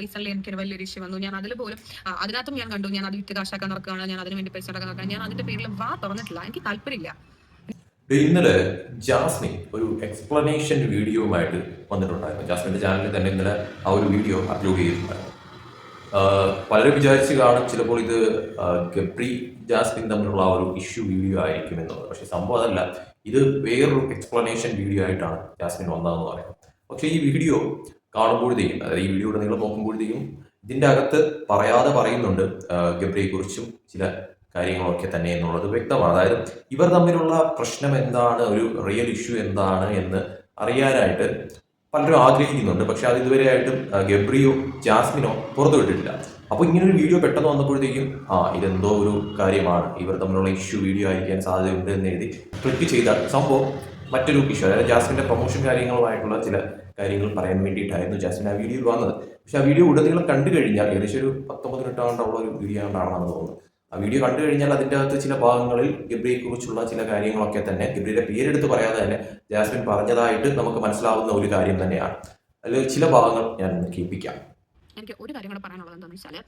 Recent എനിക്കൊരു വലിയൊരു issue വന്നു. ഞാൻ അതിൽ പോലും അതിനകത്തും ഞാൻ കണ്ടു. ഞാൻ അത് വിറ്റ് കാശാക്കാൻ നടക്കുകയാണ്. ഞാൻ അതിന് വേണ്ടി പൈസ ഉണ്ടാക്കാൻ നടക്കുകയാണ്. ഞാൻ അതിന്റെ പേരിൽ വാ തുറന്നിട്ടില്ല. എനിക്ക് താല്പര്യമില്ല. ഇന്നലെ ജാസ്മിൻ ഒരു എക്സ്പ്ലനേഷൻ വീഡിയോയുമായിട്ട് വന്നിട്ടുണ്ടായിരുന്നു. ജാസ്മിന്റെ ചാനലിൽ തന്നെ ഇന്നലെ ആ ഒരു വീഡിയോ അപ്ലോഡ് ചെയ്തിട്ടുണ്ടായിരുന്നു. പലരും വിചാരിച്ച് കാണും ചിലപ്പോൾ ഇത് ഗബ്രി ജാസ്മിൻ തമ്മിലുള്ള ആ ഒരു ഇഷ്യൂ വീഡിയോ ആയിരിക്കും എന്നുള്ളത്. പക്ഷേ സംഭവം അതല്ല. ഇത് വേറൊരു എക്സ്പ്ലനേഷൻ വീഡിയോ ആയിട്ടാണ് ജാസ്മിൻ വന്നതെന്ന് പറയുന്നത്. പക്ഷേ ഈ വീഡിയോ കാണുമ്പോഴത്തേക്കും അതായത് ഈ വീഡിയോ നിങ്ങൾ നോക്കുമ്പോഴത്തേക്കും ഇതിന്റെ അകത്ത് പറയാതെ പറയുന്നുണ്ട് ഗബ്രിയെ കുറിച്ചും ചില കാര്യങ്ങളൊക്കെ തന്നെ എന്നുള്ളത് വ്യക്തമാണ്. അതായത് ഇവർ തമ്മിലുള്ള പ്രശ്നം എന്താണ് ഒരു റിയൽ ഇഷ്യൂ എന്താണ് എന്ന് അറിയാനായിട്ട് പലരും ആഗ്രഹിക്കുന്നുണ്ട്. പക്ഷെ അത് ഇതുവരെയായിട്ടും ഗബ്രിയോ ജാസ്മിനോ പുറത്തു വിട്ടിട്ടില്ല അപ്പോൾ ഇങ്ങനെ ഒരു വീഡിയോ പെട്ടെന്ന് വന്നപ്പോഴത്തേക്കും ആ ഇതെന്തോ ഒരു കാര്യമാണ്. ഇവർ തമ്മിലുള്ള ഇഷ്യൂ വീഡിയോ ആയിരിക്കാൻ സാധ്യതയുണ്ട് എന്ന് എഴുതി ക്ലിക്ക് ചെയ്താൽ സംഭവം മറ്റൊരു ഇഷ്യൂ അതായത് ജാസ്മിന്റെ പ്രൊമോഷൻ കാര്യങ്ങളുമായിട്ടുള്ള ചില കാര്യങ്ങൾ പറയാൻ വേണ്ടിയിട്ടായിരുന്നു ജാസ്മിൻ ആ വീഡിയോയിൽ വന്നത്. പക്ഷെ ആ വീഡിയോ ഉടനീളം കണ്ടു കഴിഞ്ഞാൽ ഏകദേശം ഒരു പത്തൊമ്പത് മിനിറ്റാണ്ടുള്ള ഒരു വീഡിയോ ആണെന്നാണ് തോന്നുന്നത്. ആ വീഡിയോ കണ്ടു കഴിഞ്ഞാൽ അതിന്റെ അകത്ത് ചില ഭാഗങ്ങളിൽ ഗബ്രിയെ കുറിച്ചുള്ള ചില കാര്യങ്ങളൊക്കെ തന്നെ ഗബ്രിയുടെ പേരെടുത്ത് പറയാതെ തന്നെ ജാസ്മിൻ പറഞ്ഞതായിട്ട് നമുക്ക് മനസ്സിലാവുന്ന ഒരു കാര്യം തന്നെയാണ്. അതിൽ ചില ഭാഗങ്ങൾ ഞാൻ കേൾപ്പിക്കാം. എനിക്ക് ഒരു കാര്യം കൂടെ പറയാനുള്ളത് എന്താണെന്ന് വെച്ചാൽ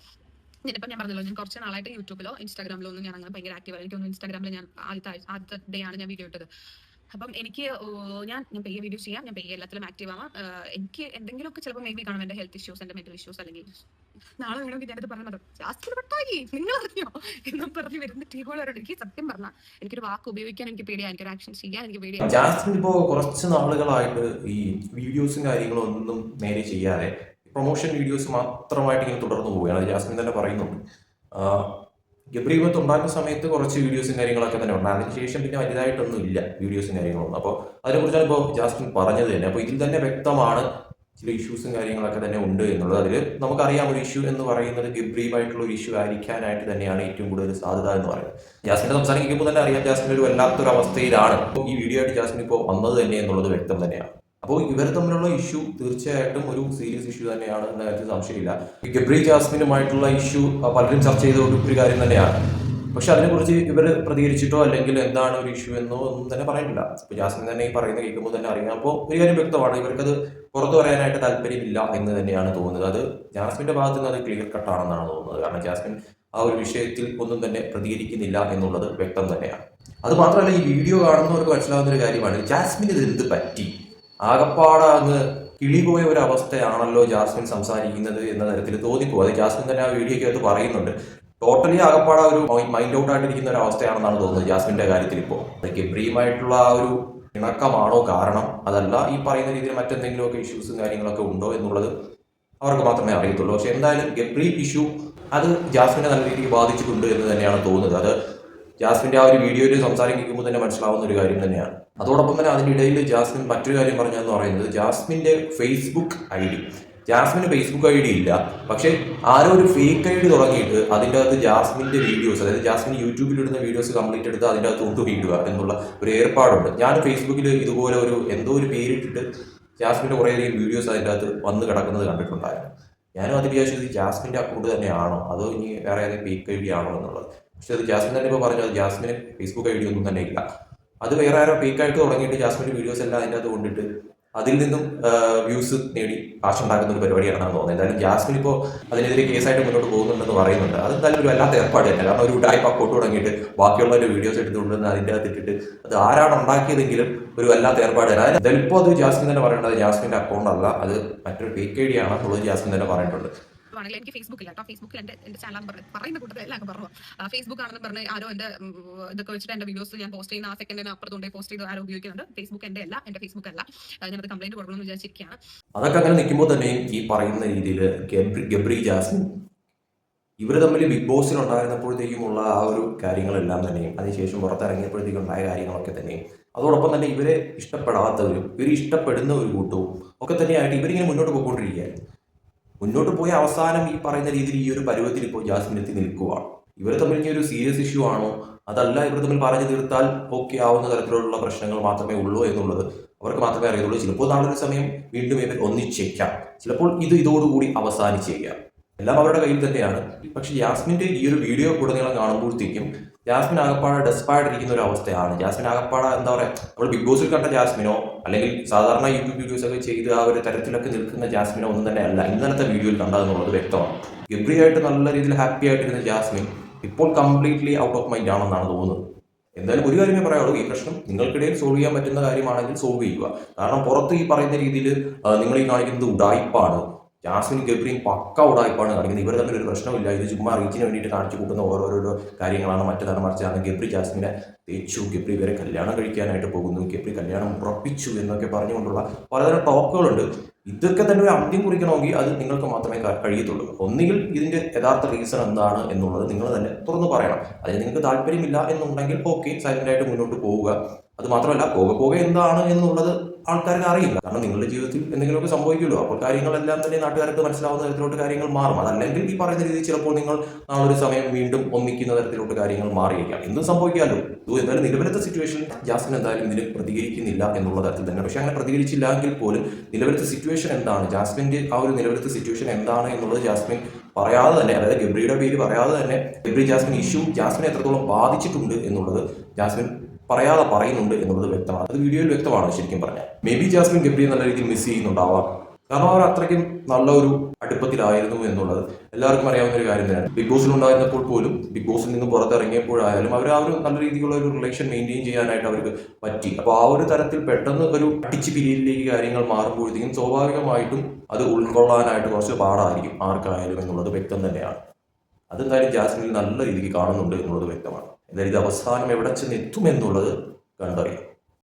ഞാനിപ്പോൾ ഞാൻ പറഞ്ഞല്ലോ ഞാൻ കുറച്ച് നാളായിട്ട് യൂട്യൂബിലോ ഇൻസ്റ്റാഗ്രാമിലോ ഒന്നും ഞാൻ അങ്ങനെ ഭയങ്കര ആക്റ്റീവ് എനിക്കൊന്നും ഇൻസ്റ്റാഗ്രാമിൽ ഞാൻ ആദ്യത്തെ ആദ്യത്തെ ഡേ ആണ് ഞാൻ വീഡിയോ ഇട്ടത്. അപ്പം എനിക്ക് ഞാൻ ഞാൻ പെയ്യ വീഡിയോ ചെയ്യാം. ഞാൻ പെയ്യ എല്ലാത്തിലും ആക്റ്റീവ് ആവാം. എനിക്ക് എന്തെങ്കിലുമൊക്കെ ചിലപ്പോൾ മേ ബി കാണും എന്റെ ഹെൽത്ത് ഇഷ്യൂസ് എന്റെ മെന്റൽ ഇഷ്യൂസ് അല്ലെങ്കിൽ നാളെ വേണമെങ്കിൽ ഞാനത് പറഞ്ഞത് പെട്ടായി നിങ്ങൾ അറിഞ്ഞോ എന്നും പറഞ്ഞ് വരുന്ന ടീമുകളോട് എനിക്ക് സത്യം പറഞ്ഞാൽ എനിക്കൊരു വാക്ക് ഉപയോഗിക്കാൻ എനിക്ക് പേടിയാണ് എനിക്കൊരു ആക്ഷൻ ചെയ്യാൻ എനിക്ക് പേടിയാണ് ജാസ്മിൻ ഇപ്പോൾ കുറച്ച് നാളുകളായിട്ട് ഈ വീഡിയോസും കാര്യങ്ങളും ഒന്നും നേരെ ചെയ്യാതെ പ്രൊമോഷൻ വീഡിയോസ് മാത്രമായിട്ട് ഇങ്ങനെ തുടർന്നു പോവുകയാണ്. ജാസ്മിൻ തന്നെ പറയുന്നുണ്ട്. ഗബ്രി ഇപ്പം സമയത്ത് കുറച്ച് വീഡിയോസും കാര്യങ്ങളൊക്കെ തന്നെ ഉണ്ട്. അതിനുശേഷം പിന്നെ വലുതായിട്ടൊന്നും ഇല്ല വീഡിയോസും കാര്യങ്ങളൊന്നും. അപ്പോൾ അതിനെക്കുറിച്ചാണ് ഇപ്പോൾ ജാസ്റ്റിൻ പറഞ്ഞത് തന്നെ. അപ്പോൾ ഇതിൽ തന്നെ വ്യക്തമാണ് ചില ഇഷ്യൂസും കാര്യങ്ങളൊക്കെ തന്നെ ഉണ്ട് എന്നുള്ളത്. അതിൽ നമുക്കറിയാം ഒരു ഇഷ്യൂ എന്ന് പറയുന്നത് ഗബ്രീവായിട്ടുള്ള ഒരു ഇഷ്യൂ ആയിരിക്കാനായിട്ട് തന്നെയാണ് ഏറ്റവും കൂടുതൽ സാധ്യത എന്ന് പറയുന്നത്. ജാസ്മിന്റെ സംസാരം കേൾക്കുമ്പോൾ തന്നെ അറിയാം ജാസ്മിൻ ഒരു വല്ലാത്തൊരു അവസ്ഥയിലാണ് ഈ വീഡിയോ ആയിട്ട് ജാസ്മിൻ ഇപ്പോൾ വന്നത് തന്നെ എന്നുള്ളത് വ്യക്തം തന്നെയാണ്. അപ്പോൾ ഇവർ തമ്മിലുള്ള ഇഷ്യൂ തീർച്ചയായിട്ടും ഒരു സീരിയസ് ഇഷ്യൂ തന്നെയാണ് എന്ന കാര്യത്തിൽ സംശയമില്ല. ഗബ്രി ജാസ്മിനുമായിട്ടുള്ള ഇഷ്യൂ പലരും ചർച്ച ചെയ്ത ഒരു ഒരു കാര്യം തന്നെയാണ്. പക്ഷെ അതിനെക്കുറിച്ച് ഇവർ പ്രതികരിച്ചിട്ടോ അല്ലെങ്കിൽ എന്താണ് ഒരു ഇഷ്യൂ എന്നോ ഒന്നും തന്നെ പറയുന്നില്ല ഇപ്പൊ ജാസ്മിൻ തന്നെ ഈ പറയുന്ന കേൾക്കുമ്പോൾ തന്നെ അറിയാം. അപ്പോൾ ഒരു കാര്യം വ്യക്തമാണ് ഇവർക്കത് പുറത്തു പറയാനായിട്ട് താല്പര്യമില്ല എന്ന് തന്നെയാണ് തോന്നുന്നത്. അത് ജാസ്മിന്റെ ഭാഗത്ത് നിന്ന് അത് ക്ലിയർ കട്ടാണെന്നാണ് തോന്നുന്നത്. കാരണം ജാസ്മിൻ ആ ഒരു വിഷയത്തിൽ ഒന്നും തന്നെ പ്രതികരിക്കുന്നില്ല എന്നുള്ളത് വ്യക്തം തന്നെയാണ്. അത് മാത്രമല്ല ഈ വീഡിയോ കാണുന്നവർക്ക് മനസ്സിലാവുന്ന ഒരു കാര്യമാണ് ജാസ്മിൻ ഇത് എന്ത് പറ്റി? ആകപ്പാടെ അങ്ങ് കിളിപോയ ഒരു അവസ്ഥയാണല്ലോ ജാസ്മിൻ സംസാരിക്കുന്നത് എന്ന തരത്തിൽ തോന്നിപ്പോ അത് ജാസ്മിൻ തന്നെ ആ വീഡിയോ വീഡിയോയ്ക്കകത്ത് പറയുന്നുണ്ട്. ടോട്ടലി ആകപ്പാടെ ഒരു മൈൻഡ് ഔട്ട് ആയിട്ടിരിക്കുന്ന ഒരു അവസ്ഥയാണെന്നാണ് തോന്നുന്നത് ജാസ്മിന്റെ കാര്യത്തിൽ ഇപ്പോൾ. ഗബ്രിയുമായിട്ടുള്ള ആ ഒരു ഇണക്കമാണോ കാരണം? അതല്ല ഈ പറയുന്ന രീതിയിൽ മറ്റെന്തെങ്കിലുമൊക്കെ ഇഷ്യൂസും കാര്യങ്ങളൊക്കെ ഉണ്ടോ എന്നുള്ളത് അവർക്ക് മാത്രമേ അറിയത്തുള്ളൂ. പക്ഷെ എന്തായാലും ഗബ്രി ഇഷ്യൂ അത് ജാസ്മിനെ നല്ല രീതിക്ക് ബാധിച്ചിട്ടുണ്ട് എന്ന് തന്നെയാണ് തോന്നുന്നത്. അത് ജാസ്മിന്റെ ആ ഒരു വീഡിയോയിൽ സംസാരിക്കുമ്പോൾ തന്നെ മനസ്സിലാവുന്ന ഒരു കാര്യം തന്നെയാണ്. അതോടൊപ്പം തന്നെ അതിനിടയിൽ ജാസ്മിൻ മറ്റൊരു കാര്യം പറഞ്ഞതെന്ന് പറയുന്നത് ജാസ്മിന്റെ ഫേസ്ബുക്ക് ഐ ഡി ജാസ്മിന് ഫേസ്ബുക്ക് ഐ ഡി ഇല്ല. പക്ഷെ ആരോ ഒരു ഫേക്ക് ഐ ഡി തുടങ്ങിയിട്ട് അതിന്റെ അകത്ത് ജാസ്മിന്റെ വീഡിയോസ് അതായത് ജാസ്മിൻ യൂട്യൂബിൽ ഇടുന്ന വീഡിയോസ് കംപ്ലീറ്റ് എടുത്ത് അതിന്റെ അകത്ത് വീടുക എന്നുള്ള ഒരു ഏർപ്പാടുണ്ട്. ഞാൻ ഫേസ്ബുക്കിൽ ഇതുപോലെ ഒരു എന്തോ ഒരു പേരിട്ടിട്ട് ജാസ്മിന്റെ കുറേയധികം വീഡിയോസ് അതിന്റെ അകത്ത് വന്ന് കിടക്കുന്നത് കണ്ടിട്ടുണ്ടായിരുന്നു. ഞാനും അത് വിചാരിച്ചത് ഇത് ജാസ്മിന്റെ അക്കൗണ്ട് തന്നെയാണോ? അതോ ഇനി വേറെ ഏതെങ്കിലും ഫേക്ക് ഐ ഡി ആണോ എന്നുള്ളത്? പക്ഷെ അത് ജാസ്മിൻ തന്നെ ഇപ്പോൾ പറഞ്ഞു അത് ജാസ്മിന് ഫേസ്ബുക്ക് ഐ ഡി ഒന്നും തന്നെ ഇല്ല. അത് വേറെ ആരോ ഫേക്ക് ആയിട്ട് തുടങ്ങിയിട്ട് ജാസ്മിന്റെ വീഡിയോസ് എല്ലാം അതിന്റെ അത് കൊണ്ടിട്ട് അതിൽ നിന്നും വ്യൂസ് നേടി കാശ് ഉണ്ടാക്കുന്ന ഒരു പരിപാടിയാണെന്നാണ് തോന്നുന്നത്. എന്തായാലും ജാസ്മിൻ ഇപ്പോൾ അതിനെതിരെ കേസായിട്ട് മുന്നോട്ട് പോകുന്നുണ്ടെന്ന് പറയുന്നുണ്ട്. അത് എന്തായാലും ഒരു വല്ലാത്ത ഏർപ്പാട് തന്നെ. കാരണം ഒരു ടൈപ്പ് അക്കൗണ്ട് തുടങ്ങിയിട്ട് ബാക്കിയുള്ളവരുടെ വീഡിയോസ് എടുത്തുകൊണ്ടുവന്ന് അതിന്റെ അകത്ത് ഇട്ടിട്ട് അത് ആരാണ് ഉണ്ടാക്കിയതെങ്കിലും ഒരു വല്ലാത്ത ഏർപ്പാട് തന്നെ. അതായത് ഇപ്പോൾ അത് ജാസ്മിൻ തന്നെ പറയേണ്ടത് ജാസ്മിന്റെ അക്കൗണ്ട് അല്ല. അത് മറ്റൊരു ഫേക്ക് ഐ ഡി ആണെന്നുള്ളത് ജാസ്മിൻ തന്നെ പറഞ്ഞിട്ടുണ്ട്. ആണെങ്കിൽ എനിക്ക് ഫേസ്ബുക്ക് ഇല്ല. കേട്ടോ. ഫേസ്ബുക്കിൽ എന്റെ എന്റെ ചാനൽ പറഞ്ഞു പറയുന്ന കൂട്ടത്തിൽ എല്ലാം പറഞ്ഞു ഫേസ്ബുക്ക് ആണെന്ന് പറഞ്ഞ് ആരോ എന്റെ ഇതൊക്കെ വെച്ചിട്ട് എന്റെ വീഡിയോസ് ഞാൻ പോസ്റ്റ് ചെയ്യുന്ന ആ സെക്കൻഡിന് അപ്പുറത്തുകൊണ്ട് പോസ്റ്റ് ചെയ്ത് ആരോ ഉപയോഗിക്കുന്നുണ്ട്. ഫേസ്ബുക്ക് എന്റെ അല്ല എന്റെ ഫേസ്ബുക്ക് അല്ല. ഞാനത് കംപ്ലൈന്റ് കൊടുക്കണമെന്ന് വിചാരിച്ചിരിക്കുകയാണ്. അതൊക്കെ അങ്ങനെ നിൽക്കുമ്പോൾ തന്നെ ഈ പറയുന്ന രീതിയിൽ ഗബ്രി ജാസ്മിൻ ഇവർ തമ്മിൽ ബിഗ് ബോസിൽ ഉണ്ടായിരുന്നപ്പോഴത്തേക്കുമുള്ള ആ ഒരു കാര്യങ്ങളെല്ലാം തന്നെയും അതിനുശേഷം പുറത്തിറങ്ങിയപ്പോഴത്തേക്കും ഉണ്ടായ കാര്യങ്ങളൊക്കെ തന്നെയും അതോടൊപ്പം തന്നെ ഇവരെ ഇഷ്ടപ്പെടാത്തവരും ഇവർ ഇഷ്ടപ്പെടുന്ന ഒരു കൂട്ടവും ഒക്കെ തന്നെയായിട്ട് ഇവരിങ്ങനെ മുന്നോട്ട് പോയിക്കൊണ്ടിരിക്കുകയായിരുന്നു. മുന്നോട്ട് പോയ അവസാനം ഈ പറയുന്ന രീതിയിൽ ഈ ഒരു പരുവത്തിൽ ഇപ്പോൾ ജാസ്മിൻ എത്തി നിൽക്കുവാണ്. ഇവർ തമ്മിൽ ഇനി ഒരു സീരിയസ് ഇഷ്യൂ ആണോ? അതല്ല ഇവർ തമ്മിൽ പറഞ്ഞു തീർത്താൽ ഓക്കെ ആവുന്ന തരത്തിലുള്ള പ്രശ്നങ്ങൾ മാത്രമേ ഉള്ളൂ എന്നുള്ളത് അവർക്ക് മാത്രമേ അറിയുള്ളൂ ചിലപ്പോൾ നാളൊരു സമയം വീണ്ടും ഇവർ ഒന്നിച്ചേക്കാം. ചിലപ്പോൾ ഇത് ഇതോടുകൂടി അവസാനിച്ചേക്കാം. എല്ലാം അവരുടെ കയ്യിൽ തന്നെയാണ്. പക്ഷെ യാസ്മിന്റെ ഈ ഒരു വീഡിയോ ഉടനീളം കാണുമ്പോഴത്തേക്കും ജാസ്മിൻ ആകപ്പാടെ ഡെസ്പായിട്ടിരിക്കുന്ന ഒരു അവസ്ഥയാണ്. ജാസ്മിൻ ആകപ്പാട എന്താ പറയുക നമ്മൾ ബിഗ് ബോസിൽ കണ്ട ജാസ്മിനോ അല്ലെങ്കിൽ സാധാരണ യൂട്യൂബ് വീഡിയോസ് ഒക്കെ ചെയ്ത് ആ ഒരു തരത്തിലൊക്കെ നിൽക്കുന്ന ജാസ്മിനോ ഒന്നും തന്നെ അല്ല ഇന്നലത്തെ വീഡിയോയിൽ കണ്ടതെന്നുള്ളത് വ്യക്തമാണ്. ഗബ്രിയായിട്ട് നല്ല രീതിയിൽ ഹാപ്പി ആയിട്ടിരുന്ന ജാസ്മിൻ ഇപ്പോൾ കംപ്ലീറ്റ്ലി ഔട്ട് ഓഫ് മൈൻഡ് ആണെന്നാണ് തോന്നുന്നത്. എന്തായാലും ഒരു കാര്യമേ പറയാനുള്ളൂ ഈ പ്രശ്നം നിങ്ങൾക്കിടയിൽ സോൾവ് ചെയ്യാൻ പറ്റുന്ന കാര്യമാണെങ്കിൽ സോൾവ് ചെയ്യുക. കാരണം പുറത്ത് ഈ പറയുന്ന രീതിയിൽ നിങ്ങൾ ഈ കാണിക്കുന്നത് ഉടായ്പാണ് ജാസ്മിൻ ഗബ്രിയും പക്ക ഉടായ്പാണ് കാണിക്കുന്നത്. ഇവർ തമ്മിൽ ഒരു പ്രശ്നമില്ല ഇത് ചുമ്മാ റീച്ചിന് വേണ്ടിയിട്ട് കാണിച്ചു കൂട്ടുന്ന ഓരോരോ കാര്യങ്ങളാണ് മറ്റേതാണ് മറിച്ചാണ്. ഗബ്രി ജാസ്മിനെ തേച്ചു. ഗബ്രി ഇവരെ കല്യാണം കഴിക്കാനായിട്ട് പോകുന്നു. ഗബ്രി കല്യാണം ഉറപ്പിച്ചു എന്നൊക്കെ പറഞ്ഞുകൊണ്ടുള്ള പലതരം ടോക്കുകളുണ്ട് ഇതൊക്കെ തന്നെ ഒരു അന്ത്യം കുറിക്കണമെങ്കിൽ അത് നിങ്ങൾക്ക് മാത്രമേ കഴിയത്തുള്ളൂ. ഒന്നുകിൽ ഇതിന്റെ യഥാർത്ഥ റീസൺ എന്താണ് എന്നുള്ളത് നിങ്ങൾ തന്നെ തുറന്നു പറയണം. അതിന് നിങ്ങൾക്ക് താല്പര്യമില്ല എന്നുണ്ടെങ്കിൽ ഓക്കെ സൈലന്റ് ആയിട്ട് മുന്നോട്ട് പോവുക. അത് മാത്രമല്ല പോക പോകെ എന്താണ് എന്നുള്ളത് ആൾക്കാർക്ക് അറിയില്ല. കാരണം നിങ്ങളുടെ ജീവിതത്തിൽ എന്തെങ്കിലുമൊക്കെ സംഭവിക്കുമല്ലോ. അപ്പോൾ കാര്യങ്ങളെല്ലാം തന്നെ നാട്ടുകാർക്ക് മനസ്സിലാവുന്ന തരത്തിലോട്ട് കാര്യങ്ങൾ മാറും. അതല്ലെങ്കിൽ ഈ പറയുന്ന രീതിയിൽ ചിലപ്പോൾ നിങ്ങൾ നാളൊരു സമയം വീണ്ടും ഒന്നിക്കുന്ന തരത്തിലോട്ട് കാര്യങ്ങൾ മാറിയേക്കാം എന്തും സംഭവിക്കാമല്ലോ. ഇത് എന്തായാലും നിലവിലത്തെ സിറ്റുവേഷൻ ജാസ്മിൻ എന്തായാലും ഇതിന് പ്രതികരിക്കുന്നില്ല എന്നുള്ള തരത്തിൽ തന്നെ. പക്ഷെ അങ്ങനെ പ്രതികരിച്ചില്ല എങ്കിൽ പോലും നിലവിലത്തെ സിറ്റുവേഷൻ എന്താണ്? ജാസ്മിന്റെ ആ ഒരു നിലവിലത്തെ സിറ്റുവേഷൻ എന്താണ് എന്നുള്ളത് ജാസ്മിൻ പറയാതെ തന്നെ അതായത് ഗബ്രിയുടെ പേര് പറയാതെ തന്നെ ഗബ്രി ജാസ്മിൻ ഇഷ്യൂ ജാസ്മിനെ എത്രത്തോളം ബാധിച്ചിട്ടുണ്ട് എന്നുള്ളത് ജാസ്മിൻ പറയാതെ പറയുന്നുണ്ട് എന്നുള്ളത് വ്യക്തമാണ്. അത് വീഡിയോയിൽ വ്യക്തമാണ് ശരിക്കും പറഞ്ഞാൽ. മേ ബി ജാസ്മിൻ ഗബ്രിയെ നല്ല രീതിയിൽ മിസ് ചെയ്യുന്നുണ്ടാവാം. കാരണം അവർ അത്രയ്ക്കും നല്ല ഒരു അടുപ്പത്തിലായിരുന്നു എന്നുള്ളത് എല്ലാവർക്കും അറിയാവുന്ന ഒരു കാര്യം തന്നെയാണ്. ബിഗ് ബോസിൽ ഉണ്ടായിരുന്നപ്പോൾ പോലും ബിഗ് ബോസിൽ നിന്ന് പുറത്തിറങ്ങിയപ്പോഴായാലും അവർ ആ ഒരു നല്ല രീതിയിലുള്ള ഒരു റിലേഷൻ മെയിന്റെയിൻ ചെയ്യാനായിട്ട് അവർക്ക് പറ്റി. അപ്പോൾ ആ ഒരു തരത്തിൽ പെട്ടെന്ന് ഒരു അടിച്ച് പിരിയിലേക്ക് കാര്യങ്ങൾ മാറുമ്പോഴത്തേക്കും സ്വാഭാവികമായിട്ടും അത് ഉൾക്കൊള്ളാനായിട്ട് കുറച്ച് പാടായിരിക്കും ആർക്കായാലും എന്നുള്ളത് വ്യക്തം തന്നെയാണ്. അതെന്തായാലും ജാസ്മിനിൽ നല്ല രീതിക്ക് കാണുന്നുണ്ട് എന്നുള്ളത് വ്യക്തമാണ്. എന്തായാലും ഇത് അവസാനം എവിടെ ചെന്ന് എത്തുമെന്നുള്ളത് കണ്ടറിയാം.